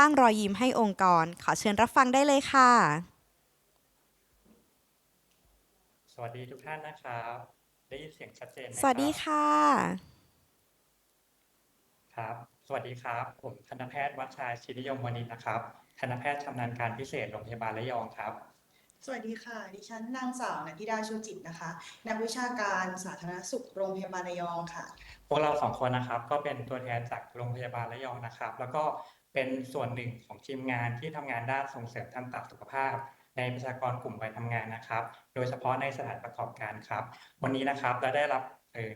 สร้างรอยยิ้มให้องค์กร ขอเชิญรับฟังได้เลยค่ะ สวัสดีทุกท่านนะครับ ได้ยินเสียงชัดเจนไหมสวัสดีรับค่ะ ครับ สวัสดีครับ ผมทันตแพทย์วัชชัยชินิยมวณิชนะครับทันตแพทย์ชำนาญการพิเศษโรงพยาบาลระยองครับ สวัสดีค่ะ ดิฉันนางสาวนันทิดาชูจิตนะคะ นักวิชาการสาธารณสุขโรงพยาบาลระยองค่ะ พวกเราสองคนนะครับก็เป็นตัวแทนจากโรงพยาบาลระยองนะครับ แล้วก็ เป็นส่วนหนึ่งของทีมงานที่ทำงานด้านส่งเสริมทันตสุขภาพ ในประชากรกลุ่มวัยทำงานนะครับ โดยเฉพาะในสถานประกอบการครับ วันนี้นะครับเราได้รับ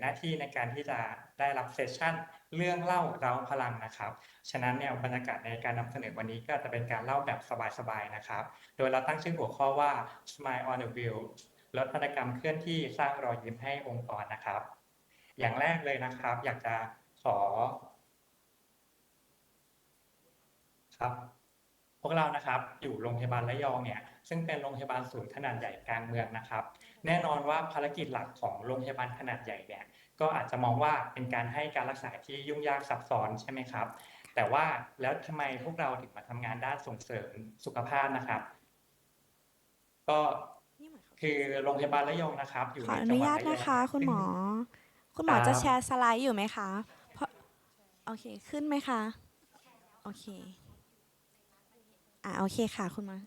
หน้าที่ในการที่จะได้รับเซสชั่นเรื่องเล่าเราพลังนะครับ ฉะนั้นเนี่ยบรรยากาศในการนำเสนอวันนี้ก็จะเป็นการเล่าแบบสบายๆนะครับ โดยเราตั้งชื่อหัวข้อว่า Smile on the Wheel ลดพันกรรมเคลื่อนที่สร้างรอยยิ้มให้องค์กรนะครับ อย่างแรกเลยนะครับ อยากจะขอ ครับ พวกเรานะครับอยู่โรงพยาบาลระยองเนี่ยซึ่งเป็นโรงพยาบาลศูนย์ขนาดใหญ่กลางเมืองนะครับ แน่นอนว่าภารกิจหลักของโรงพยาบาลขนาดใหญ่เนี่ยก็อาจจะมองว่าเป็นการให้การรักษาที่ยุ่งยากซับซ้อนใช่ไหมครับ แต่ว่าแล้วทำไมพวกเราถึงมาทำงานด้านส่งเสริมสุขภาพนะครับ ก็คือโรงพยาบาลระยองนะครับ อยู่ขอในอจันุงหวัดญาตระยองนะคะ คุณซึ่งหมอ คุณหมอครับจะแชร์สไลด์อยู่ไหมคะเพราะโอเคขึ้นไหมคะ โอเค อ่าโอเคค่ะคุณหมอ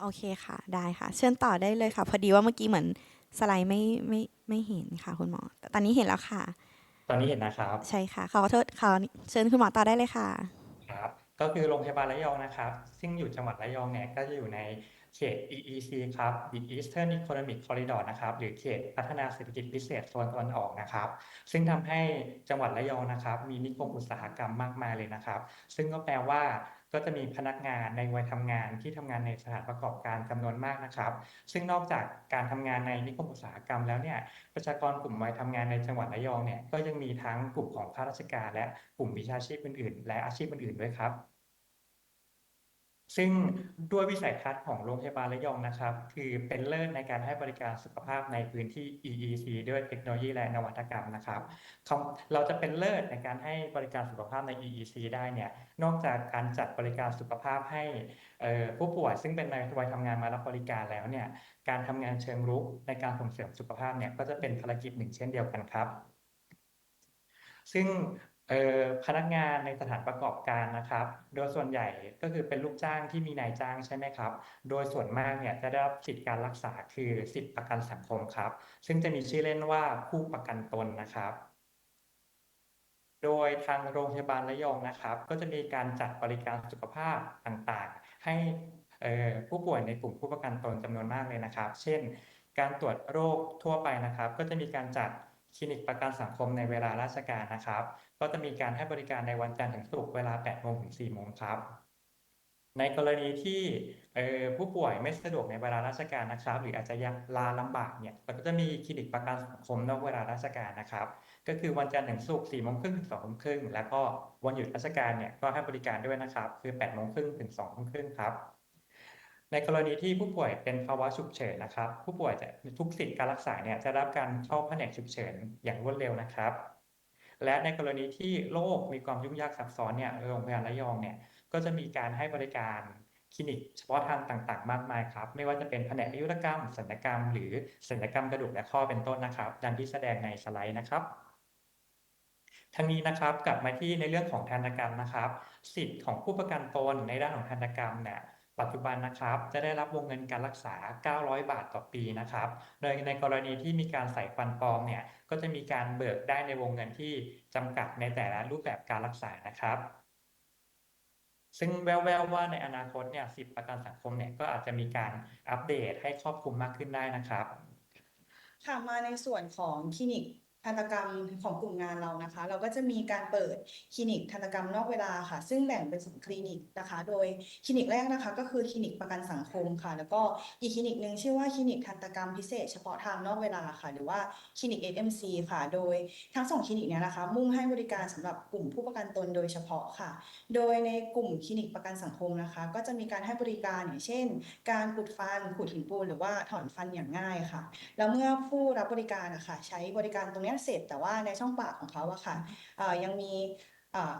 โอเคค่ะ ได้ค่ะ เชิญต่อได้เลยค่ะ พอดีว่าเมื่อกี้เหมือนสไลด์ไม่ไม่ไม่เห็นค่ะ คุณหมอแต่ตอนนี้เห็นแล้วค่ะ ตอนนี้เห็นนะครับ ใช่ค่ะขอโทษขอเชิญคุณหมอต่อได้เลยค่ะ ครับ ก็คือโรงพยาบาลระยองนะครับ ซึ่งอยู่จังหวัดระยองเนี่ยก็จะอยู่ในเขต EEC ครับ The Eastern Economic Corridor นะครับ หรือเขตพัฒนาเศรษฐกิจพิเศษโซนตะวันออกนะครับ ซึ่งทำให้จังหวัดระยองนะครับ มีนิคมอุตสาหกรรมมากมายเลยนะครับ ซึ่งก็แปลว่า ก็จะมีพนักงานในวัยทำงานที่ทำงานในสถานประกอบการจำนวนมากนะครับ ซึ่งนอกจากการทำงานในนิคมอุตสาหกรรมแล้วเนี่ยประชากรกลุ่มวัยทำงานในจังหวัดระยองเนี่ยก็ยังมีทั้งกลุ่มของข้าราชการและกลุ่มวิชาชีพอื่นๆ และอาชีพอื่นๆด้วยครับ ซึ่งด้วยวิสัยทัศน์ของโรงพยาบาลระยองนะครับ คือเป็นเลิศในการให้บริการสุขภาพในพื้นที่ EEC ด้วยเทคโนโลยีและนวัตกรรมนะครับ เราจะเป็นเลิศในการให้บริการสุขภาพใน EEC ได้เนี่ยนอกจากการจัดบริการสุขภาพให้ผู้ป่วยซึ่งเป็นในวัยทำงานมารับบริการแล้วเนี่ยการทำงานเชิงรุกในการส่งเสริมสุขภาพเนี่ยก็จะเป็นภารกิจหนึ่งเช่นเดียวกันครับ ซึ่ง เออพนักงานในสถานประกอบการนะครับ โดยส่วนใหญ่ก็คือเป็นลูกจ้างที่มีนายจ้างใช่ไหมครับ โดยส่วนมากเนี่ยจะได้รับสิทธิการรักษาคือสิทธิประกันสังคมครับ ซึ่งจะมีชื่อเล่นว่าผู้ประกันตนนะครับ โดยทางโรงพยาบาลระยองนะครับ ก็จะมีการจัดบริการสุขภาพต่างๆ ให้ผู้ป่วยในกลุ่มผู้ประกันตนจำนวนมากเลยนะครับ เช่น การตรวจโรคทั่วไปนะครับ ก็จะมีการจัดคลินิกประกันสังคมในเวลาราชการนะครับ ก็จะมีการให้บริการในวันจันทร์ถึงศุกร์เวลา 8 โมงถึง 4 โมงครับ ในกรณีที่ผู้ป่วยไม่สะดวกในเวลาราชการนะครับ หรืออาจจะยังลาลำบากเนี่ยเราก็จะมีคลินิกประกันสังคมนอกเวลาราชการนะครับ ก็คือวันจันทร์ถึงศุกร์4โมงครึ่งถึง2ทุ่มครึ่งแล้วก็วันหยุดราชการเนี่ยก็ให้บริการด้วยนะครับ คือ8โมงครึ่งถึง2ทุ่มครึ่งครับในกรณีที่ผู้ป่วยเป็นภาวะฉุกเฉินนะครับ ผู้ป่วยจะทุกสิทธิการรักษาเนี่ยจะรับการเข้าแผนกฉุกเฉินอย่างรวดเร็วนะครับ และในกรณีที่โรคมีความยุ่งยากซับซ้อนเนี่ยโรงพยาบาลระยองเนี่ยก็จะมีการให้บริการคลินิกเฉพาะทางต่างๆ มากมายครับ ไม่ว่าจะเป็นแผนกอายุรกรรมศัลยกรรม หรือศัลยกรรมกระดูกและข้อเป็นต้นนะครับ ดังที่แสดงในสไลด์นะครับทั้งนี้นะครับกลับมาที่ในเรื่องของทันกรรมนะครับ สิทธิ์ของผู้ประกันตนในด้านของทันกรรมเนี่ย ปัจจุบันนะครับจะได้รับวงเงินการรักษา 900 บาทต่อปีนะครับโดยในกรณีที่มีการใส่ฟันปลอมเนี่ยก็จะมีการเบิกได้ในวงเงินที่จำกัดในแต่ละรูปแบบการรักษานะครับซึ่งแววๆว่าในอนาคตเนี่ยสิทธิประกันสังคมเนี่ยก็อาจจะมีการอัปเดตให้ครอบคลุมมากขึ้นได้นะครับ ค่ะมาในส่วนของคลินิก ทันตกรรมของกลุ่มงานเรานะคะ เราก็จะมีการเปิดคลินิกทันตกรรมนอกเวลาค่ะ ซึ่งแบ่งเป็นสองคลินิกนะคะ โดยคลินิกแรกนะคะ ก็คือคลินิกประกันสังคมค่ะ แล้วก็อีกคลินิกหนึ่งชื่อว่าคลินิกทันตกรรมพิเศษเฉพาะทางนอกเวลาค่ะ หรือว่าคลินิก SMC ค่ะ โดยทั้งสองคลินิกเนี้ยนะคะ มุ่งให้บริการสำหรับกลุ่มผู้ประกันตนโดยเฉพาะค่ะ โดยในกลุ่มคลินิกประกันสังคมนะคะ ก็จะมีการให้บริการอย่างเช่น การขุดฟันขูดหินปูนหรือว่าถอนฟันอย่างง่ายค่ะ แล้วเมื่อผู้รับบริการอะคะใช้บริการตรงเนี้ยเสร็จแต่ว่าในช่องปากของเขาอะค่ะเอ่อยังมีเอ่อ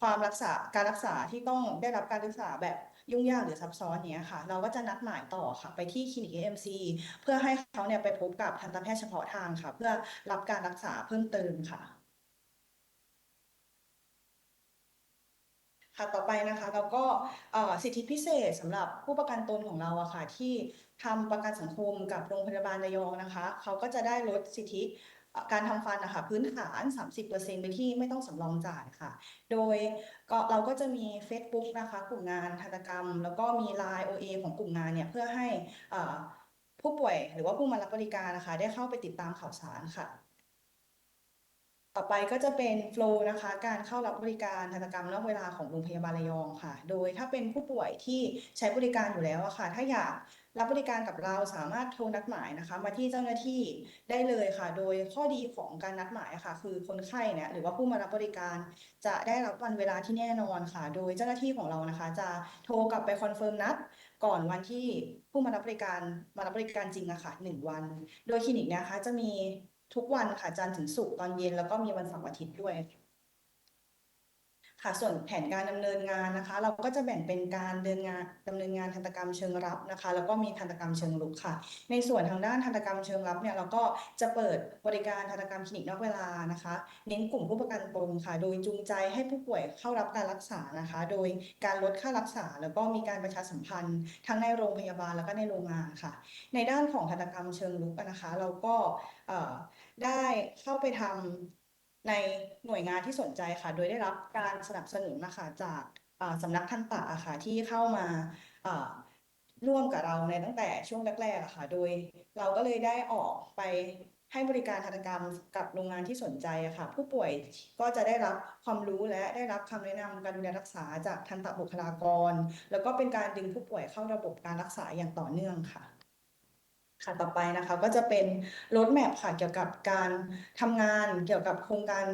ความรักษาการรักษาที่ต้องได้รับการรักษาแบบยุ่งยากหรือซับซ้อนเนี้ยค่ะ เราก็จะนัดหมายต่อค่ะไปที่คลินิก AMC เพื่อให้เขาเนี่ยไปพบกับทันตแพทย์เฉพาะทางค่ะ เพื่อรับการรักษาเพิ่มเติมค่ะ ค่ะต่อไปนะคะ เราก็เอ่อสิทธิพิเศษสำหรับผู้ประกันตนของเราอะค่ะที่ทำประกันสังคมกับโรงพยาบาลระยองนะคะ เขาก็จะได้ลดสิทธิเอ่อ การทำฟันนะคะพื้นฐาน 30%ไปที่ไม่ต้องสำรองจ่ายค่ะ โดยก็เราก็จะมี Facebook นะคะกลุ่มงานทันตกรรม แล้วก็มี Line OA ของกลุ่มงานเนี่ยเพื่อให้ผู้ป่วยหรือว่าผู้มารับบริการนะคะ ได้เข้าไปติดตามข่าวสารค่ะ ต่อไปก็จะเป็นโฟล์นะคะ การเข้ารับบริการทันตกรรมนอกเวลาของโรงพยาบาลระยองค่ะ โดยถ้าเป็นผู้ป่วยที่ใช้บริการอยู่แล้วอะค่ะ ถ้าอยาก รับบริการกับเราสามารถโทรนัดหมายนะคะ มาที่เจ้าหน้าที่ได้เลยค่ะ โดยข้อดีของการนัดหมายค่ะ คือคนไข้เนี่ยหรือว่าผู้มารับบริการ จะได้รับวันเวลาที่แน่นอนค่ะ โดยเจ้าหน้าที่ของเรานะคะ จะโทรกลับไปคอนเฟิร์มนัดก่อนวันที่ผู้มารับบริการมารับบริการจริงอะค่ะหนึ่งวัน โดยคลินิกนะคะจะมีทุกวันค่ะจันทร์ถึงศุกร์ตอนเย็นแล้วก็มีวันเสาร์อาทิตย์ด้วย ค่ะส่วนแผนการดำเนินงานนะคะ เราก็จะแบ่งเป็นการเดินงานดำเนินงานทันตกรรมเชิงรับนะคะ แล้วก็มีทันตกรรมเชิงรุกค่ะ ในส่วนทางด้านทันตกรรมเชิงรับเนี่ยเราก็จะเปิดบริการทันตกรรมคลินิกนอกเวลานะคะ เน้นกลุ่มผู้ประกันตนค่ะ โดยจูงใจให้ผู้ป่วยเข้ารับการรักษานะคะ โดยการลดค่ารักษา แล้วก็มีการประชาสัมพันธ์ทั้งในโรงพยาบาลแล้วก็ในโรงงานค่ะ ในด้านของทันตกรรมเชิงรุกนะคะ เราก็ได้เข้าไปทำ ในหน่วยงานที่สนใจค่ะ โดยได้รับการสนับสนุนนะคะจากสำนักทันตะอะค่ะที่เข้ามาร่วมกับเราในตั้งแต่ช่วงแรกๆค่ะ โดยเราก็เลยได้ออกไปให้บริการทันตกรรมกับโรงงานที่สนใจค่ะ ผู้ป่วยก็จะได้รับความรู้และได้รับคำแนะนำการดูแลรักษาจากทันตบุคลากร แล้วก็เป็นการดึงผู้ป่วยเข้าระบบการรักษาอย่างต่อเนื่องค่ะ ค่ะต่อไปนะคะก็จะเป็นรถแมพค่ะเกี่ยวกับการทำงานเกี่ยวกับโครงการ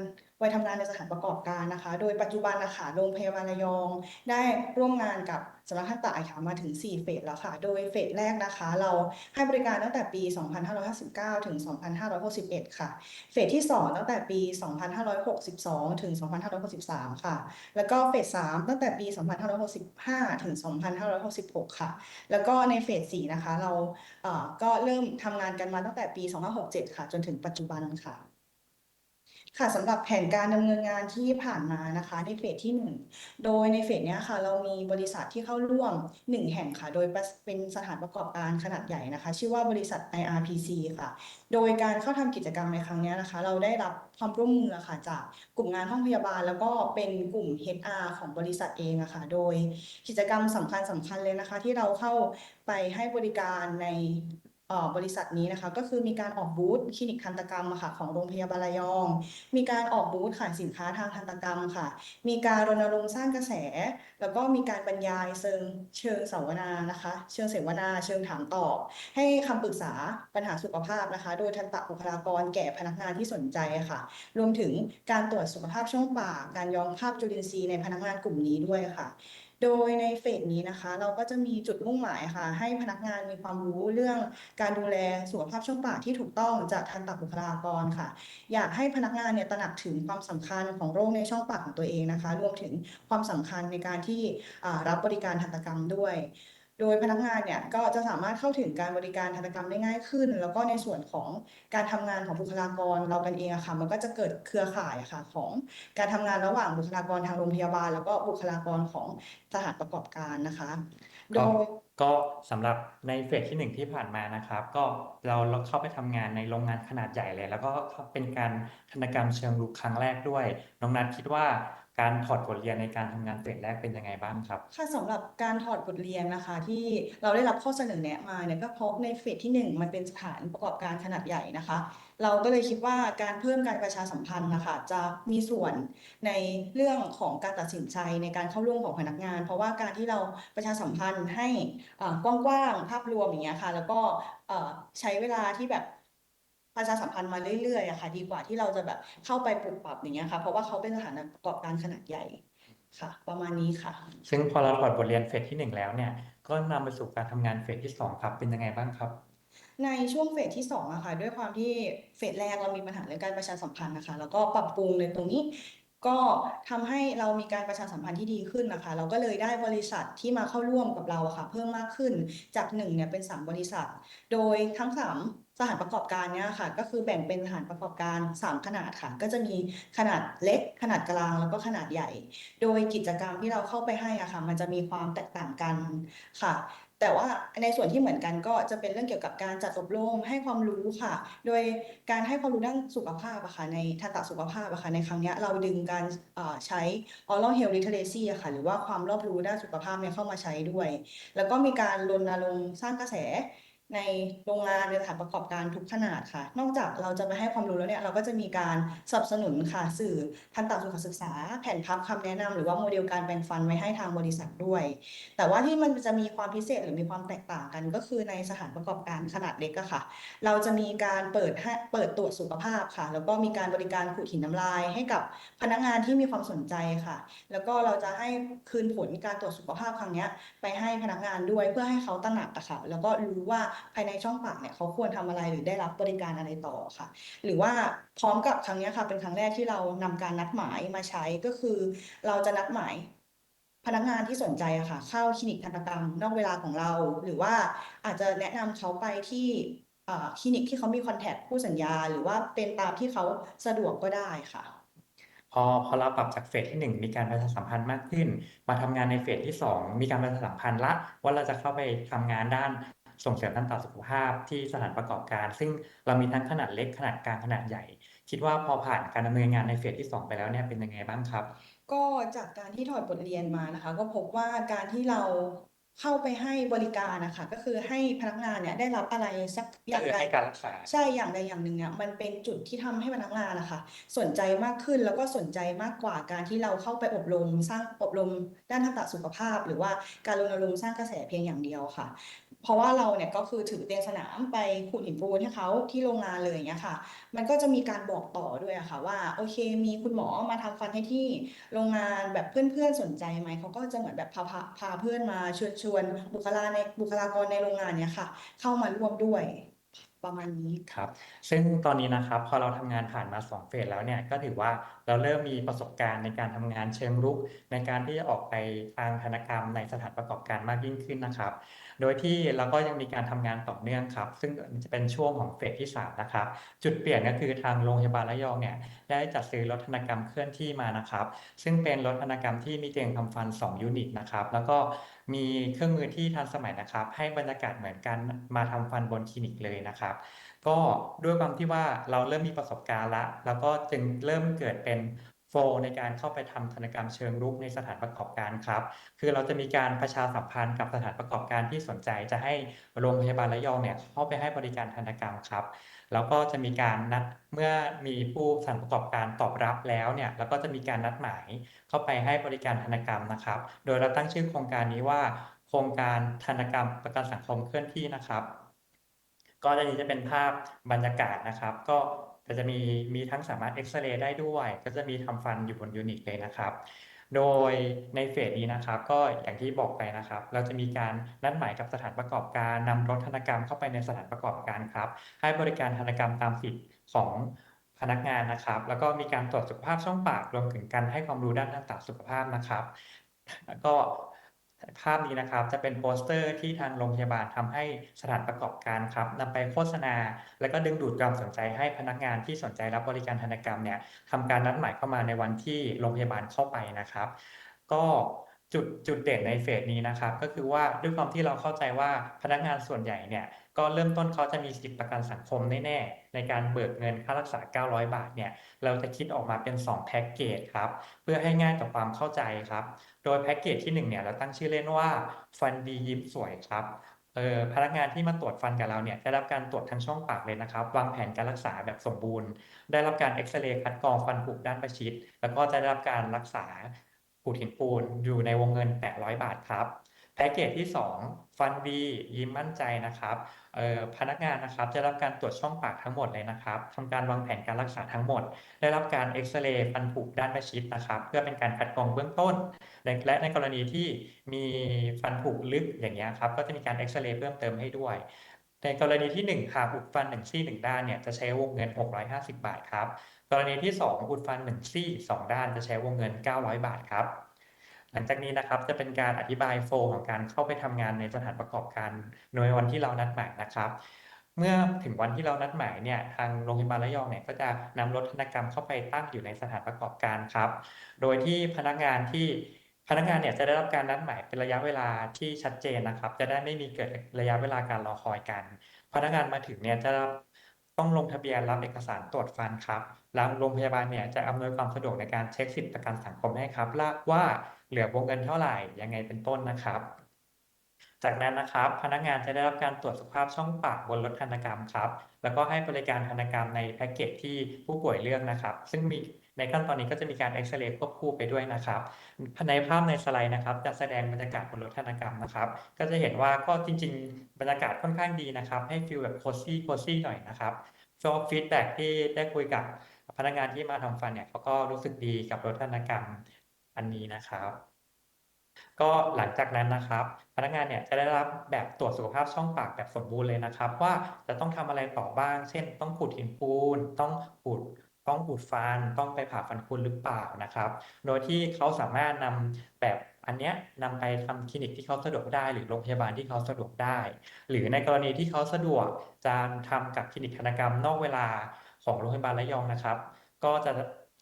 วัยทำงานในสถานประกอบการนะคะ โดยปัจจุบันนะคะโรงพยาบาลระยอง ได้ร่วมงานกับสำนักทันตะค่ะมาถึง 4 เฟสแล้วค่ะ โดยเฟสแรกนะคะ เราให้บริการตั้งแต่ปี 2559 ถึง 2561 ค่ะ เฟสที่ 2 ตั้งแต่ปี 2562 ถึง 2563 ค่ะ แล้วก็เฟส 3 ตั้งแต่ปี 2565 ถึง 2566 ค่ะ แล้วก็ในเฟส 4 นะคะ เราก็เริ่มทำงานกันมาตั้งแต่ปี 2567 ค่ะ จนถึงปัจจุบันค่ะ ค่ะสำหรับแผนการดำเนินงานที่ผ่านมานะคะในเฟสที่ 1 โดยในเฟสเนี้ยค่ะ เรามีบริษัทที่เข้าร่วม 1 แห่งค่ะ โดยเป็นสถานประกอบการขนาดใหญ่นะคะ ชื่อว่าบริษัท IRPC ค่ะ โดยการเข้าทำกิจกรรมในครั้งนี้นะคะ เราได้รับความร่วมมือค่ะจากกลุ่มงานห้องพยาบาล แล้วก็เป็นกลุ่ม HR ของบริษัทเองอะค่ะ โดยกิจกรรมสำคัญสำคัญเลยนะคะ ที่เราเข้าไปให้บริการใน บริษัทนี้นะคะก็คือมีการออกบูธคลินิกทันตกรรมค่ะของโรงพยาบาลระยอง มีการออกบูธขายสินค้าทางทันตกรรมค่ะ มีการรณรงค์สร้างกระแส แล้วก็มีการบรรยายเชิงเชิงเสวนานะคะ เชิงเสวนาเชิงถามตอบ ให้คำปรึกษาปัญหาสุขภาพนะคะ โดยทันตบุคลากรแก่พนักงานที่สนใจค่ะ รวมถึงการตรวจสุขภาพช่องปาก การย้อมคราบจุลินทรีย์ในพนักงานกลุ่มนี้ด้วยค่ะ โดยในเฟสนี้นะคะ เราก็จะมีจุดมุ่งหมายค่ะ ให้พนักงานมีความรู้เรื่องการดูแลสุขภาพช่องปากที่ถูกต้องจากทันตบุคลากรค่ะ อยากให้พนักงานเนี่ยตระหนักถึงความสำคัญของโรคในช่องปากของตัวเองนะคะ รวมถึงความสำคัญในการที่อ่ารับบริการทันตกรรมด้วย โดยพนักงานเนี่ยก็จะสามารถเข้าถึงการบริการทันตกรรมได้ง่ายขึ้น แล้วก็ในส่วนของการทำงานของบุคลากรเรากันเองอะค่ะมันก็จะเกิดเครือข่ายอะค่ะของการทำงานระหว่างบุคลากรทางโรงพยาบาล แล้วก็บุคลากรของสถานประกอบการนะคะ โดก็ย ก็สำหรับในเฟสที่หนึ่งที่ผ่านมานะครับ ก็เราเราเข้าไปทำงานในโรงงานขนาดใหญ่เลย แล้วก็เป็นการทันตกรรมเชิงรุกครั้งแรกด้วย น้องนัทคิดว่า การถอดบทเรียนในการทำงานเฟสแรกเป็นยังไงบ้างครับ ค่ะสำหรับการถอดบทเรียนนะคะ ที่เราได้รับข้อเสนอแนะมาเนี่ยก็เพราะในเฟสที่หนึ่งมันเป็นสถานประกอบการขนาดใหญ่นะคะ เราก็เลยคิดว่าการเพิ่มการประชาสัมพันธ์นะคะจะมีส่วนในเรื่องของการตัดสินใจในการเข้าร่วมของพนักงาน เพราะว่าการที่เราประชาสัมพันธ์ให้อ่ากว้างๆภาพรวมอย่างเงี้ยค่ะ แล้วก็เอ่อใช้เวลาที่แบบ ประชาสัมพันธ์มาเรื่อยๆอะค่ะ ดีกว่าที่เราจะแบบเข้าไปปรับปรับอย่างเงี้ยค่ะ เพราะว่าเขาเป็นสถานประกอบการขนาดใหญ่ค่ะ ประมาณนี้ค่ะ ซึ่งพอเราถอดบทเรียนเฟสที่หนึ่งแล้วเนี่ย ก็นำไปสู่การทำงานเฟสที่สองครับ เป็นยังไงบ้างครับ ในช่วงเฟสที่สองอะค่ะด้วยความที่เฟสแรกเรามีปัญหาเรื่องการประชาสัมพันธ์นะคะ แล้วก็ปรับปรุงในตรงนี้ ก็ทำให้เรามีการประชาสัมพันธ์ที่ดีขึ้นนะคะ เราก็เลยได้บริษัทที่มาเข้าร่วมกับเราอะค่ะ เพิ่มมากขึ้นจากหนึ่งเนี่ยเป็นสามบริษัท โดยทั้งสาม สถานประกอบการเนี่ยค่ะ ก็คือแบ่งเป็นสถานประกอบการสามขนาดค่ะ ก็จะมีขนาดเล็ก ขนาดกลางแล้วก็ขนาดใหญ่ โดยกิจกรรมที่เราเข้าไปให้อะค่ะ มันจะมีความแตกต่างกันค่ะ แต่ว่าในส่วนที่เหมือนกันก็จะเป็นเรื่องเกี่ยวกับการจัดอบรมให้ความรู้ค่ะ โดยการให้ความรู้ด้านสุขภาพอะค่ะในทักษะสุขภาพอะค่ะในครั้งเนี้ยเราดึงการเอ่อใช้ oral health literacy อะค่ะ หรือว่าความรอบรู้ด้านสุขภาพเนี่ยเข้ามาใช้ด้วย แล้วก็มีการรณรงค์สร้างกระแส ในโรงงานในสถานประกอบการทุกขนาดค่ะ นอกจากเราจะไปให้ความรู้แล้วเนี่ยเราก็จะมีการสนับสนุนค่ะ สื่อทันตสุขศึกษา แผนพับคำแนะนำหรือว่าโมเดลการแปรงฟันไว้ให้ทางบริษัทด้วย แต่ว่าที่มันจะมีความพิเศษหรือมีความแตกต่างกัน ก็คือในสถานประกอบการขนาดเล็กอะค่ะ เราจะมีการเปิดให้เปิดตรวจสุขภาพค่ะ แล้วก็มีการบริการขูดหินน้ำลาย ให้กับพนักงานที่มีความสนใจค่ะ แล้วก็เราจะให้คืนผลการตรวจสุขภาพครั้งเนี้ยไปให้พนักงานด้วยเพื่อให้เขาตระหนักอะค่ะแล้วก็รู้ว่าภายในช่องปากเนี่ยเขาควรทำอะไรหรือได้รับบริการอะไรต่อค่ะ หรือว่าพร้อมกับครั้งเนี้ยค่ะเป็นครั้งแรกที่เรานำการนัดหมายมาใช้ก็คือ เราจะนัดหมายพนักงานที่สนใจอะค่ะ เข้าคลินิกทันตกรรมนอกเวลาของเรา หรือว่าอาจจะแนะนำเขาไปที่คลินิกที่เขามีคอนแทคคู่สัญญา หรือว่าเป็นตามที่เขาสะดวกก็ได้ค่ะ พอพอเราปรับจากเฟสที่หนึ่งมีการประชาสัมพันธ์มากขึ้น มาทำงานในเฟสที่สองมีการประชาสัมพันธ์ละว่าเราจะเข้าไปทำงานด้าน ส่งเสริมทันตสุขภาพที่สถานประกอบการ ซึ่งเรามีทั้งขนาดเล็กขนาดกลางขนาดใหญ่ คิดว่าพอผ่านการดำเนินงานในเฟสที่สองไปแล้วเนี่ยเป็นยังไงบ้างครับ ก็จากการที่ถอดบทเรียนมานะคะ ก็พบว่าการที่เราเข้าไปให้บริการนะคะก็คือให้พนักงานเนี่ยได้รับอะไรสักอก็ย่างคือใดให้การรักษาใช่อย่างใดอย่างหนึ่งเนี่ยมันเป็นจุดที่ทำให้พนักงานนะคะสนใจมากขึ้นแล้วก็สนใจมากกว่าการที่เราเข้าไปอบรมสร้างอบรมด้านทักษะสุขภาพ หรือว่าการรณรงค์สร้างกระแสเพียงอย่างเดียวค่ะ เพราะว่าเราเนี่ยก็คือถือเตียงสนามไปขูดหินปูนให้เขาที่โรงงานเลยอย่างเงี้ยค่ะ มันก็จะมีการบอกต่อด้วยอะค่ะ ว่าโอเคมีคุณหมอมาทำฟันให้ที่โรงงานแบบเพื่อนๆสนใจไหมเขาก็จะเหมือนแบบพาพาพาเพื่อนมาชวนชวนบุคลาในบุคลากรในโรงงานเนี่ยค่ะ เข้ามาร่วมด้วยประมาณนี้ ครับ ซึ่งตอนนี้นะครับพอเราทำงานผ่านมาสองเฟสแล้วเนี่ยก็ถือว่าเราเริ่มมีประสบการณ์ในการทำงานเชิงรุก ในการที่จะออกไปทางธนกรรมในสถานประกอบการมากยิ่งขึ้นนะครับ โดยที่เราก็ยังมีการทำงานต่อเนื่องครับ ซึ่งจะเป็นช่วงของเฟสที่สามนะครับ จุดเปลี่ยนก็คือทางโรงพยาบาลระยองเนี่ยได้จัดซื้อรถธนกรรมเคลื่อนที่มานะครับ ซึ่งเป็นรถธนกรรมที่มีเตียงทำฟัน 2 ยูนิตนะครับแล้วก็มีเครื่องมือที่ทันสมัยนะครับ ให้บรรยากาศเหมือนกันมาทำฟันบนคลินิกเลยนะครับ ก็ด้วยความที่ว่าเราเริ่มมีประสบการณ์ละ แล้วก็จึงเริ่มเกิดเป็น ฟลในการเข้าไปทำธนกรรมเชิงรุกในสถานประกอบการครับ คือเราจะมีการประชาสัมพันธ์กับสถานประกอบการที่สนใจจะให้โรงพยาบาลระยองเนี่ยเข้าไปให้บริการธนกรรมครับ แล้วก็จะมีการนัดเมื่อมีผู้สถานประกอบการตอบรับแล้วเนี่ยแล้วก็จะมีการนัดหมายเข้าไปให้บริการธนกรรมนะครับ โดยเราตั้งชื่อโครงการนี้ว่า โครงการธนกรรมประกันสังคมเคลื่อนที่นะครับ ก็อันนี้จะเป็นภาพบรรยากาศนะครับ ก็ ก็จะมีมีทั้งสามารถเอ็กซเรย์ได้ด้วย ก็จะมีทำฟันอยู่บนยูนิตเลยนะครับ โดยในเฟสนี้นะครับ ก็อย่างที่บอกไปนะครับ เราจะมีการนัดหมายกับสถานประกอบการนำรถธนกรรมเข้าไปในสถานประกอบการครับ ให้บริการธนกรรมตามสิทธิ์ของพนักงานนะครับ แล้วก็มีการตรวจสุขภาพช่องปากรวมถึงการให้ความรู้ด้านต่างๆสุขภาพนะครับแล้วก็ ภาพนี้นะครับจะเป็นโปสเตอร์ที่ทางโรงพยาบาลทำให้สถานประกอบการครับนำไปโฆษณา แล้วก็ดึงดูดความสนใจให้พนักงานที่สนใจรับบริการธนกรรมเนี่ยทำการนัดหมายเข้ามาในวันที่โรงพยาบาลเข้าไปนะครับ ก็จุดจุดเด่นในเฟสนี้นะครับ ก็คือว่าด้วยความที่เราเข้าใจว่าพนักงานส่วนใหญ่เนี่ยก็เริ่มต้นเขาจะมีสิทธิประกันสังคมแน่ๆในการเบิกเงินค่ารักษา 900 บาทเนี่ยเราจะคิดออกมาเป็น 2 แพ็กเกจครับ เพื่อให้ง่ายต่อความเข้าใจครับ โดยแพ็กเกจที่ 1 เนี่ย เราตั้งชื่อเล่นว่าฟันดียิ้มสวยครับเอ่อพนักงานที่มาตรวจฟันกับเราเนี่ยได้รับการตรวจทั้งช่องปากเลยนะครับ วางแผนการรักษาแบบสมบูรณ์ ได้รับการเอ็กซเรย์คัดกรองฟันผุด้านประชิด แล้วก็จะได้รับการรักษาขูดหินปูนอยู่ในวงเงิน 800 บาทครับ แพ็กเกจที่ 2 ฟันดียิ้มมั่นใจนะครับพนักงานนะครับจะรับการตรวจช่องปากทั้งหมดเลยนะครับทำการวางแผนการรักษาทั้งหมด ได้รับการเอ็กซเรย์ฟันผุด้านประชิดนะครับ เพื่อเป็นการคัดกรองเบื้องต้น และในกรณีที่มีฟันผุลึกอย่างเงี้ยครับก็จะมีการเอ็กซเรย์เพิ่มเติมให้ด้วยในกรณีที่1หากอุดฟันหนึ่งซี่หนึ่งด้านเนี่ยจะใช้วงเงิน 650 บาทครับกกรณีที่ 2 อุดฟัน 1 ซี่ 2 ด้านจะใช้วงเงิน 900 บาทครับ หลังจากนี้นะครับจะเป็นการอธิบายโฟของการเข้าไปทำงานในสถานประกอบการในวันที่เรานัดหมายนะครับ เมื่อถึงวันที่เรานัดหมายเนี่ยทางโรงพยาบาลระยองเนี่ยก็จะนำรถธนกรรมเข้าไปตั้งอยู่ในสถานประกอบการครับ โดยที่พนักงานที่พนักงานเนี่ยจะได้รับการนัดหมายเป็นระยะเวลาที่ชัดเจนนะครับ จะได้ไม่มีเกิดระยะเวลาการรอคอยกัน พนักงานมาถึงเนี่ยจะต้องลงทะเบียนรับเอกสารตรวจฟันครับแล้วโรงพยาบาลเนี่ยจะอำนวยความสะดวกในการเช็คสิทธิประกันสังคมให้ครับว่า เหลือวงเงินเท่าไหร่ยังไงเป็นต้นนะครับ จากนั้นนะครับ พนักงานจะได้รับการตรวจสุขภาพช่องปากบนรถทันกรรมครับ แล้วก็ให้บริการทันกรรมในแพ็กเกจที่ผู้ป่วยเลือกนะครับ ซึ่งมีในขั้นตอนนี้ก็จะมีการเอ็กซเรย์ควบคู่ไปด้วยนะครับ ในภาพในสไลด์นะครับ จะแสดงบรรยากาศบนรถทันกรรมนะครับ ก็จะเห็นว่าก็จริง ๆ บรรยากาศค่อนข้างดีนะครับ ให้ฟีลแบบโคซี่โคซี่หน่อยนะครับชอบฟีดแบ็กที่ได้คุยกับพนักงานที่มาทำฟันเนี่ยเขาก็รู้สึกดีกับรถทันกรรม อันนี้นะครับ ก็หลังจากนั้นนะครับ พนักงานเนี่ยจะได้รับแบบตรวจสุขภาพช่องปากแบบสมบูรณ์เลยนะครับ ว่าจะต้องทำอะไรต่อบ้าง เช่น ต้องขูดหินปูน ต้องขูดต้องขูดฟันต้องไปผ่าฟันคุดหรือเปล่านะครับ โดยที่เขาสามารถนำแบบอันเนี้ยนำไปทำคลินิกที่เขาสะดวกได้หรือโรงพยาบาลที่เขาสะดวกได้ หรือในกรณีที่เขาสะดวกจะทำกับคลินิกทันกรรมนอกเวลาของโรงพยาบาลระยองนะครับ ก็จะ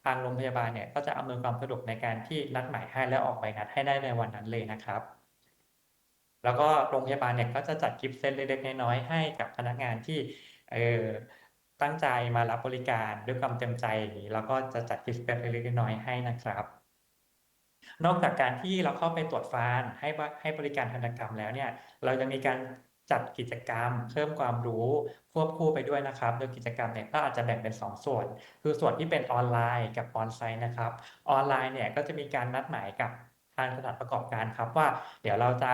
ทางโรงพยาบาลเนี่ยก็จะอำนวยความสะดวกในการที่นัดหมายให้และออกใบนัดให้ได้ในวันนั้นเลยนะครับ แล้วก็โรงพยาบาลเนี่ยก็จะจัดกิฟต์เซตเล็กๆน้อยๆให้กับพนักงานที่เออตั้งใจมารับบริการด้วยความเต็มใจอย่างนี้แล้วก็จะจัดกิฟต์เซตเล็กๆน้อยๆให้นะครับนอกจากการที่เราเข้าไปตรวจฟันให้ให้บริการทันตกรรมแล้วเนี่ย เรายังมีการ จัดกิจกรรมเพิ่มความรู้ควบคู่ไปด้วยนะครับ โดยกิจกรรมเนี่ยก็อาจจะแบ่งเป็น 2 ส่วน คือส่วนที่เป็นออนไลน์กับออนไซต์นะครับ ออนไลน์เนี่ยก็จะมีการนัดหมายกับทางสถานประกอบการครับว่า เดี๋ยวเราจะ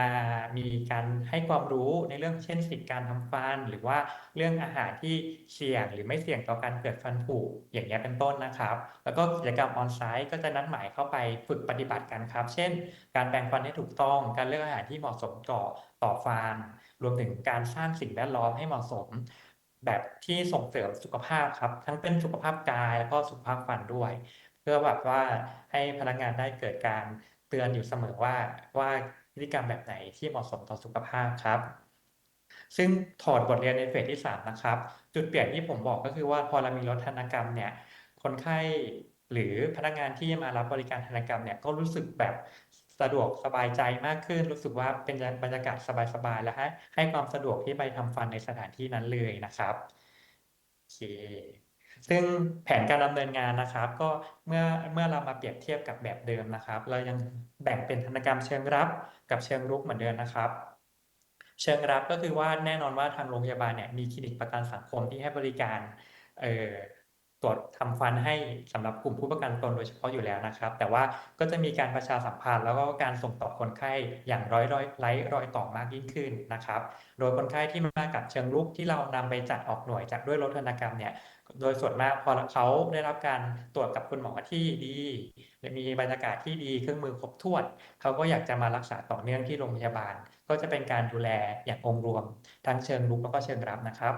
มามีการให้ความรู้ในเรื่องเช่นสิทธิการทำฟัน หรือว่าเรื่องอาหารที่เสี่ยงหรือไม่เสี่ยงต่อการเกิดฟันผุอย่างเงี้เป็นต้นนะครับ แล้วก็กิจกรรมออนไซต์ก็จะนัดหมายเข้าไปฝึกปฏิบัติกันครับ เช่น การแปรงฟันให้ถูกต้อง การเลือกอาหารที่เหมาะสมต่อต่อฟันรวมถึงการสร้างสิ่งแวดล้อมให้เหมาะสม แบบที่ส่งเสริมสุขภาพครับ ทั้งเป็นสุขภาพกายแล้วก็สุขภาพฟันด้วย เพื่อแบบว่าให้พนักงานได้เกิดการเตือนอยู่เสมอว่าว่า พฤติกรรมแบบไหนที่เหมาะสมต่อสุขภาพครับ ซึ่งถอดบทเรียนในเฟสที่ 3 นะครับ จุดเปลี่ยนที่ผมบอกก็คือว่าพอเรามีรถธนกรรมเนี่ยคนไข้หรือพนักงานที่มารับบริการธนกรรมเนี่ยก็รู้สึกแบบสะดวกสบายใจมากขึ้น รู้สึกว่าเป็นบรรยากาศสบายๆและให้ให้ความสะดวกที่ไปทำฟันในสถานที่นั้นเลยนะครับโอเค ซึ่งแผนการดำเนินงานนะครับ ก็เมื่อเมื่อเรามาเปรียบเทียบกับแบบเดิมนะครับ เรายังแบ่งเป็นธนกรรมเชิงรับกับเชิงรุกเหมือนเดิมนะครับ เชิงรับก็คือว่าแน่นอนว่าทางโรงพยาบาลเนี่ยมีคลินิกประกันสังคมที่ให้บริการเอ่อตรวจทำฟันให้สำหรับกลุ่มผู้ประกันตนโดยเฉพาะอยู่แล้วนะครับ แต่ว่าก็จะมีการประชาสัมพันธ์ แล้วก็การส่งต่อคนไข้อย่างร้อยร้อยไร้รอยต่อมากยิ่งขึ้นนะครับ โดยคนไข้ที่มากับเชิงรุกที่เรานำไปจัดออกหน่วยจากด้วยรถธนกรรมเนี่ย โดยส่วนมากพอเขาได้รับการตรวจกับคุณหมอที่ดีมีบรรยากาศที่ดีเครื่องมือครบถ้วน เขาก็อยากจะมารักษาต่อเนื่องที่โรงพยาบาล ก็จะเป็นการดูแลอย่างองค์รวม ทั้งเชิงรุกแล้วก็เชิงรับนะครับ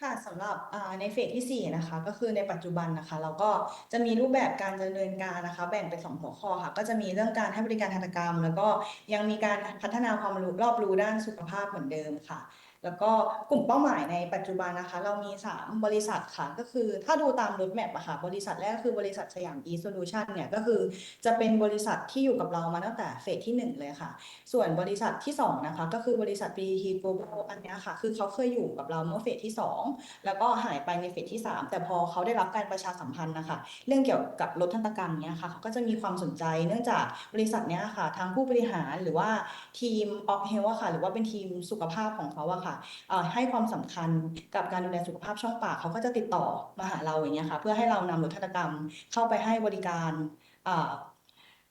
ค่ะสำหรับในเฟสที่ 4 นะคะ ก็คือในปัจจุบันนะคะ เราก็จะมีรูปแบบการดำเนินการนะคะ แบ่งเป็นสองหัวข้อค่ะ ก็จะมีเรื่องการให้บริการทันตกรรม แล้วก็ยังมีการพัฒนาความรู้รอบรู้ด้านสุขภาพเหมือนเดิมค่ะ แล้วก็กลุ่มเป้าหมายในปัจจุบันนะคะ เรามี 3 บริษัทค่ะ ก็คือถ้าดูตามรถแมพอะค่ะ บริษัทแรกคือบริษัทสยาม e solution เนี่ย ก็คือจะเป็นบริษัทที่อยู่กับเรามาตั้งแต่เฟสที่ 1 เลยค่ะ ส่วนบริษัทที่ 2 นะคะ ก็คือบริษัท BT Global อันเนี้ยค่ะ คือเขาเคยอยู่กับเราเมื่อเฟสที่ 2 แล้วก็หายไปในเฟสที่ 3 แต่พอเขาได้รับการประชาสัมพันธ์นะคะ เรื่องเกี่ยวกับรถทันตกรรมเนี้ยค่ะเขาก็จะมีความสนใจเนื่องจากบริษัทเนี้ยค่ะทางผู้บริหารหรือว่าทีมออฟเฮลอะค่ะ หรือว่าเป็นทีมสุขภาพของเขาอะค่ะเอ่อให้ความสำคัญกับการดูแลสุขภาพช่องปากเขาก็จะติดต่อมาหาเราอย่างเงี้ยค่ะ เพื่อให้เรานำรถทันตกรรมเข้าไปให้บริการ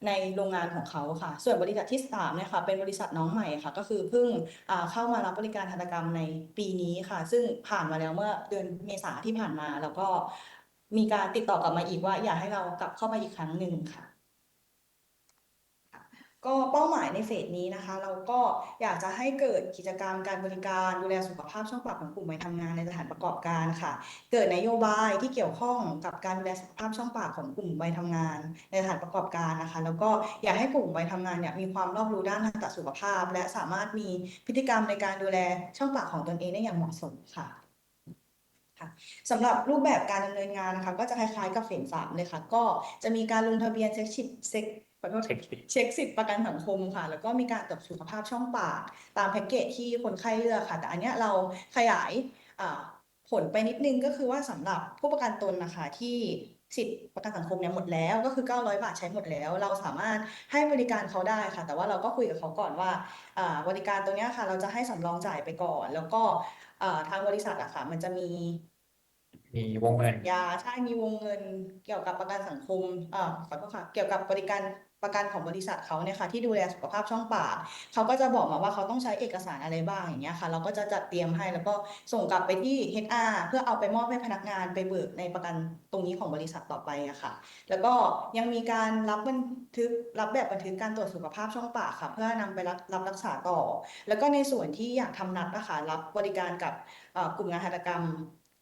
ในโรงงานของเขาค่ะ ส่วนบริษัทที่3เนี่ยค่ะเป็นบริษัทน้องใหม่ค่ะ ก็คือเพิ่งเข้ามารับบริการทันตกรรมในปีนี้ค่ะ ซึ่งผ่านมาแล้วเมื่อเดือนเมษาที่ผ่านมา แล้วก็มีการติดต่อกลับมาอีกว่าอยากให้เรากลับเข้ามาอีกครั้งหนึ่งค่ะ ก็เป้าหมายในเฟสนี้นะคะ เราก็อยากจะให้เกิดกิจกรรมการบริการดูแลสุขภาพช่องปากของกลุ่มวัยทำงานในสถานประกอบการค่ะ เกิดนโยบายที่เกี่ยวข้องกับการดูแลสุขภาพช่องปากของกลุ่มวัยทำงาน ในสถานประกอบการนะคะ แล้วก็อยากให้กลุ่มวัยทำงานเนี่ยมีความรอบรู้ด้านทันตสุขภาพ และสามารถมีพฤติกรรมในการดูแลช่องปากของตนเองได้อย่างเหมาะสมค่ะสำหรับรูปแบบการดำเนินงานนะคะ ก็จะคล้ายๆกับเฟสสามเลยค่ะ ก็จะมีการลงทะเบียนเช็คชิปเช็ค ขอโทษเช็คสิทธิ์เช็คสิทธิประกันสังคมค่ะ แล้วก็มีการตรวจสุขภาพช่องปาก ตามแพ็กเกจที่คนไข้เลือกค่ะ แต่อันเนี้ยเราขยายอ่าผลไปนิดนึงก็คือว่าสำหรับผู้ประกันตนนะคะที่สิทธิประกันสังคมเนี่ยหมดแล้วก็คือ 900 บาทใช้หมดแล้ว เราสามารถให้บริการเขาได้ค่ะ แต่ว่าเราก็คุยกับเขาก่อนว่าอ่าบริการตรงเนี้ยค่ะ เราจะให้สำรองจ่ายไปก่อน แล้วก็อ่าทางบริษัทอะค่ะมันจะมีมีวงเงินยาใช่มีวงเงินเกี่ยวกับประกันสังคมเอ่อขอโทษค่ะเกี่ยวกับบริการ ประกันของบริษัทเขาเนี่ยค่ะที่ดูแลสุขภาพช่องปากเขาก็จะบอกมาว่าเขาต้องใช้เอกสารอะไรบ้างอย่างเงี้ยค่ะ เราก็จะจัดเตรียมให้แล้วก็ส่งกลับไปที่ HR เพื่อเอาไปมอบให้พนักงานไปเบิกในประกันตรงนี้ของบริษัทต่อไปอะค่ะ แล้วก็ยังมีการรับบันทึกรับแบบบันทึกการตรวจสุขภาพช่องปากค่ะ เพื่อนำไปรับรับรักษาต่อ แล้วก็ในส่วนที่อยากทำนัดนะคะรับบริการกับกลุ่มงานหัตถกรรม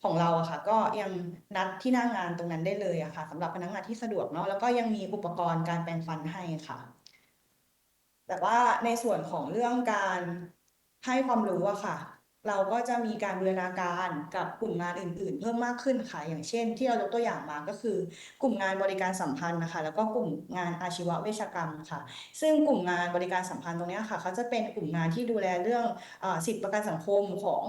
ของเราอะค่ะก็ยังนัดที่หน้างานตรงนั้นได้เลยอะค่ะสำหรับพนักงานที่สะดวกเนาะแล้วก็ยังมีอุปกรณ์การแปรงฟันให้ค่ะ แต่ว่าในส่วนของเรื่องการให้ความรู้อะค่ะ เราก็จะมีการบูรณาการกับกลุ่มงานอื่น ๆ เพิ่มมากขึ้นค่ะอย่างเช่น ที่เรายกตัวอย่างมาก็คือ กลุ่มงานบริการสัมพันธ์นะคะ แล้วก็กลุ่มงานอาชีวเวชกรรมค่ะ ซึ่งกลุ่มงานบริการสัมพันธ์ตรงนี้ค่ะเขาจะเป็นกลุ่มงานที่ดูแลเรื่องอสิทธิประกันสังคมของ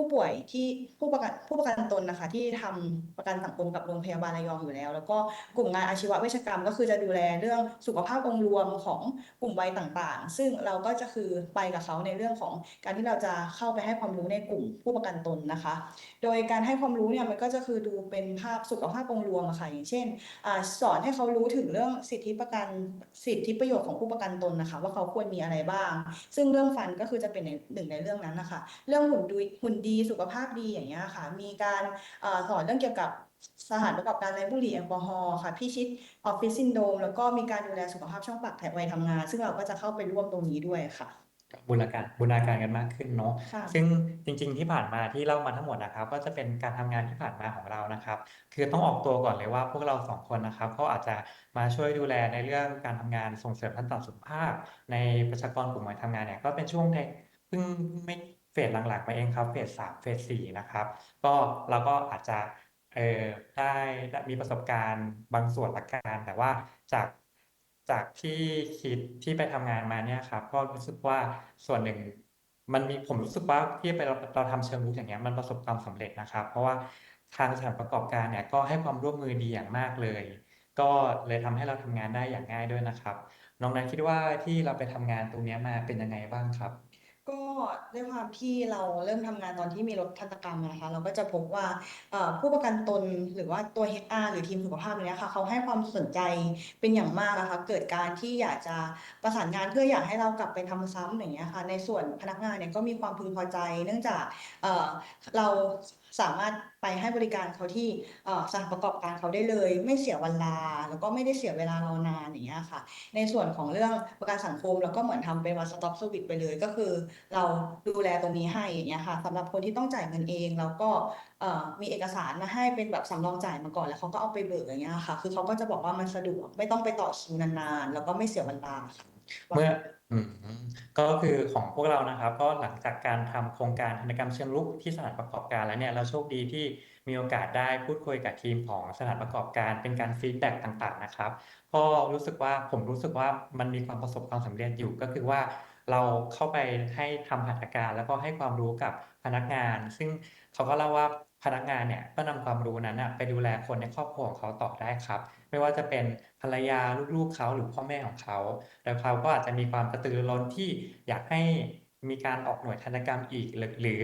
ผู้ป่วยที่ผู้ประกันผู้ประกันตนนะคะ ที่ทำประกันสังคมกับโรงพยาบาลระยองอยู่แล้ว แล้วก็กลุ่มงานอาชีวเวชกรรม ก็คือจะดูแลเรื่องสุขภาพองค์รวมของกลุ่มวัยต่างๆ ซึ่งเราก็จะคือไปกับเขาในเรื่องของการที่เราจะเข้าไปให้ความรู้ในกลุ่มผู้ประกันตนนะคะ โดยการให้ความรู้เนี่ยมันก็จะคือดูเป็นภาพสุขภาพองค์รวมอะค่ะอย่างเช่นอสอนให้เขารู้ถึงเรื่องสิทธิประกันสิทธิประโยชน์ของผู้ประกันตนนะคะ ว่าเขาควรมีอะไรบ้าง ซึ่งเรื่องฟันก็คือจะเป็นหนึ่งในเรื่องนั้นนะคะ เรื่องหุ่นดูหุ่นดีสุขภาพดีอย่างเงี้ยค่ะ มีการอ่าสอนเรื่องเกี่ยวกับสถานประกอบการไร้บุหรี่แอลกอฮอล์ค่ะพิชิตออฟฟิศซินโดรมแล้วก็มีการดูแลสุขภาพช่องปากแถบวัยทำงาน ซึ่งเราก็จะเข้าไปร่วมตรงนี้ด้วยค่ะบูรณาการบูรณาการกันมากขึ้นเนาะค่ะซึ่งจริง ๆที่ผ่านมาที่เล่ามาทั้งหมดนะครับ ก็จะเป็นการทำงานที่ผ่านมาของเรานะครับ คือต้องออกตัวก่อนเลยว่าพวกเราสองคนนะครับก็อาจจะมาช่วยดูแลในเรื่องการทำงานส่งเสริมทันตสุขภาพ ในประชากรกลุ่มวัยทำงานเนี่ยก็เป็นช่วงในเพิ่งไม่ เฟสหลังๆมาเองครับเฟสสามเฟสสี่นะครับ ก็เราก็อาจจะเออได้ได้มีประสบการณ์บางส่วนละกันแต่ว่าจากจากที่คิดที่ไปทำงานมาเนี่ยครับ ก็รู้สึกว่าส่วนหนึ่งมันมีผมรู้สึกว่าที่ไปเราเราทำเชิงรุกอย่างเงี้ยมันประสบความสำเร็จนะครับ เพราะว่าทางสถานประกอบการเนี่ยก็ให้ความร่วมมือดีอย่างมากเลย ก็เลยทำให้เราทำงานได้อย่างง่ายด้วยนะครับ น้องนัทคิดว่าที่เราไปทำงานตรงนี้มาเป็นยังไงบ้างครับ ก็ด้วยความที่เราเริ่มทำงานตอนที่มีรถทันตกรรมนะคะ เราก็จะพบว่าเอ่อผู้ประกันตนหรือว่าตัว HR หรือทีมสุขภาพเนี้ยค่ะเขาให้ความสนใจเป็นอย่างมากนะคะ เกิดการที่อยากจะประสานงานเพื่ออยากให้เรากลับไปทำซ้ำอย่างเงี้ยค่ะ ในส่วนพนักงานเนี่ยก็มีความพึงพอใจ เนื่องจากเอ่อเรา สามารถไปให้บริการเขาที่เอ่อสถานประกอบการเขาได้เลย ไม่เสียวันลาแล้วก็ไม่ได้เสียเวลารอนานอย่างเงี้ยค่ะ ในส่วนของเรื่องประกันสังคมเราก็เหมือนทำเป็น one stop service ไปเลยก็คือ เราดูแลตรงนี้ให้อย่างเงี้ยค่ะสำหรับคนที่ต้องจ่ายเงินเองเราก็มีเอกสารมาให้เป็นแบบสำรองจ่ายมาก่อนแล้วเขาก็เอาไปเบิกอย่างเงี้ยค่ะ คือเขาก็จะบอกว่ามันสะดวกไม่ต้องไปต่อคิวนานๆแล้วก็ไม่เสียเวลาค่ะเมื่อ อืมก็คือของพวกเรานะครับ ก็หลังจากการทำโครงการธนกรรมเชิงรุกที่สถานประกอบการแล้วเนี่ยเราโชคดีที่มีโอกาสได้พูดคุยกับทีมของสถานประกอบการเป็นการฟีดแบ็กต่างๆนะครับก็รู้สึกว่าผมรู้สึกว่ามันมีความประสบความสำเร็จอยู่ก็คือว่า เราเข้าไปให้ทำหัตถการแล้วก็ให้ความรู้กับพนักงาน ซึ่งเขาก็เล่าว่าพนักงานเนี่ยก็นำความรู้นั้นนะไปดูแลคนในครอบครัวของเขาต่อได้ครับ ไม่ว่าจะเป็นภรรยาลูกๆเขาหรือพ่อแม่ของเขาแล้วเขาก็อาจจะมีความกระตือรือร้นที่อยากให้มีการออกหน่วยทันกรรมอีกหรือ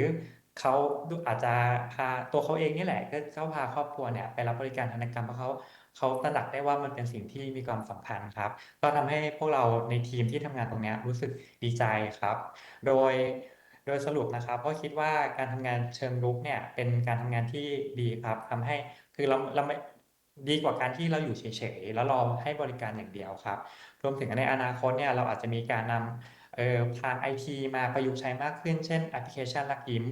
เขาอาจจะพาตัวเขาเองนี่แหละก็ก็พาครอบครัวเนี่ยไปรับบริการทันกรรมเพราะเขาเขาตระหนักได้ว่ามันเป็นสิ่งที่มีความสำคัญครับ ก็ทำให้พวกเราในทีมที่ทำงานตรงนี้รู้สึกดีใจครับ โดยโดยสรุปนะครับก็คิดว่าการทำงานเชิงรุกเนี่ยเป็นการทำงานที่ดีครับทำให้คือเราเราไม่ ดีกว่าการที่เราอยู่เฉยๆ แล้วรอให้บริการอย่างเดียวครับ รวมถึงในอนาคตเนี่ยเราอาจจะมีการนำเอ่อทางไอทีมาประยุกต์ใช้มากขึ้น เช่นแอปพลิเคชันรักยิ้ม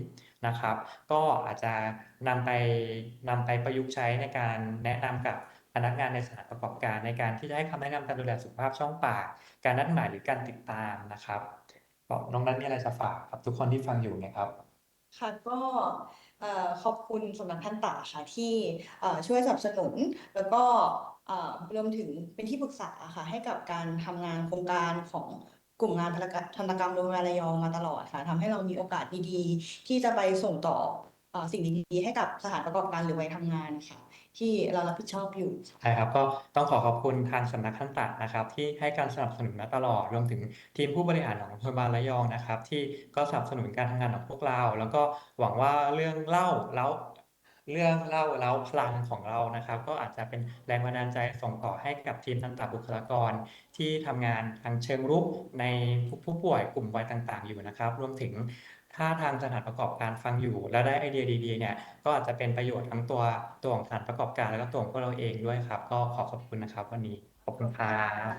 นะครับ ก็อาจจะนำไปนำไปประยุกต์ใช้ในการแนะนำกับพนักงานในสถานประกอบการในการที่จะให้คำแนะนำการดูแลสุขภาพช่องปาก การนัดหมายหรือการติดตามนะครับก็น้องนั้นมีอะไรจะฝากกับทุกคนที่ฟังอยู่ไหมครับ ค่ะก็ ขอบคุณสำนักพันตาค่ะที่ช่วยสนับสนุน แล้วก็รวมถึงเป็นที่ปรึกษาค่ะให้กับการทำงานโครงการของกลุ่มงานธนกรรมโรงงานระยองมาตลอดค่ะทำให้เรามีโอกาสดีๆ ที่จะไปส่งต่อเอ่อสิ่งดีๆให้กับสถานประกอบการหรือวัยทำงานค่ะ ที่เรารับผิดชอบอยู่ ใช่ครับก็ต้องขอขอบคุณทางสำนักขั้นตัดนะครับ ที่ให้การสนับสนุนมาตลอดรวมถึงทีมผู้บริหารของโรงพยาบาลระยองนะครับ ที่ก็สนับสนุนการทำงานของพวกเรา แล้วก็หวังว่าเรื่องเล่าแล้วเรื่องเล่าแล้วพลังของเรานะครับ ก็อาจจะเป็นแรงบันดาลใจส่งต่อให้กับทีมทันตบุคลากร ที่ทำงานทางเชิงรุกในผู้ป่วยกลุ่มวัยต่าง ๆ อยู่นะครับ รวมถึง ถ้าทางสถานประกอบการฟังอยู่ แล้วได้ไอเดียดีๆเนี่ยก็อาจจะเป็นประโยชน์ทั้งตัวตัวของสถานประกอบการแล้วก็ตัวของพวกเราเองด้วยครับ ก็ขอขอบคุณนะครับ วันนี้ขอบคุณครับ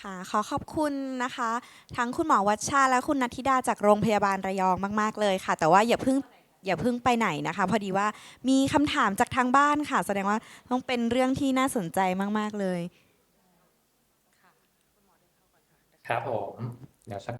ค่ะขอขอบคุณนะคะ ทั้งคุณหมอวัชชาและคุณนัทธิดาจากโรงพยาบาลระยองมาก ๆ เลยค่ะ แต่ว่าอย่าเพิ่งอย่าเพิ่งไปไหนนะคะ พอดีว่ามีคำถามจากทางบ้านค่ะ แสดงว่าต้องเป็นเรื่องที่น่าสนใจมาก ๆ เลย ครับผมเดี๋ยวสัก